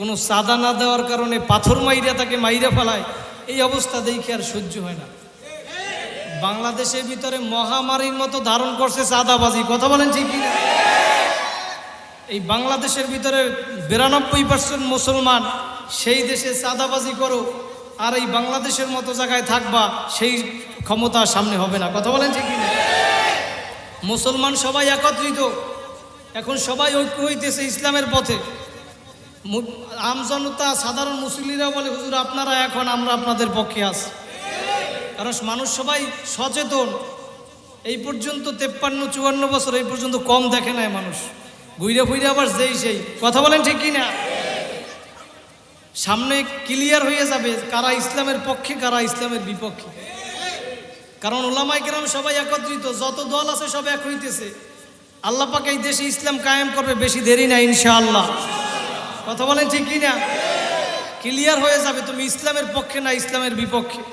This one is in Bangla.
কোনো সাদা না দেওয়ার কারণে পাথর মাইরা তাকে মাইরা ফেলায়, এই অবস্থা দেখে আর সহ্য হয় না। বাংলাদেশের ভিতরে মহামারীর মতো ধারণ করছে সাদাবাজি কথা বলেন ঠিক কিনা? এই বাংলাদেশের ভিতরে বিরানব্বই পার্সেন্ট মুসলমান সেই দেশে চাঁদাবাজি করো, আর এই বাংলাদেশের মতো জায়গায় থাকবা, সেই ক্ষমতা সামনে হবে না, কথা বলেন ঠিক কিনা? মুসলমান সবাই একত্রিত, এখন সবাই ঐক্য হইতেছে ইসলামের পথে। আমজনতা, সাধারণ মুসলিরা বলে, হুজুর, আপনারা এখন, আমরা আপনাদের পক্ষে আছি। কারণ মানুষ সবাই সচেতন। এই পর্যন্ত তেপ্পান্ন, চুয়ান্ন বছর, এই পর্যন্ত কম দেখে নাই মানুষ। ঘুরে ফুইরে আবার যেই সেই। কথা বলেন ঠিক না সামনে ক্লিয়ার হয়ে যাবে কারা ইসলামের পক্ষে, কারা ইসলামের বিপক্ষে। কারণ ওলামাই কেরাম সবাই একত্রিত, যত দল আছে সব এক হইতেছে। আল্লাহ পাক এই দেশে ইসলাম কায়েম করবে, বেশি দেরি না ইনশাআল্লাহ। কথা বলেন ঠিক কিনা? ক্লিয়ার হয়ে যাবে তুমি ইসলামের পক্ষে না ইসলামের বিপক্ষে।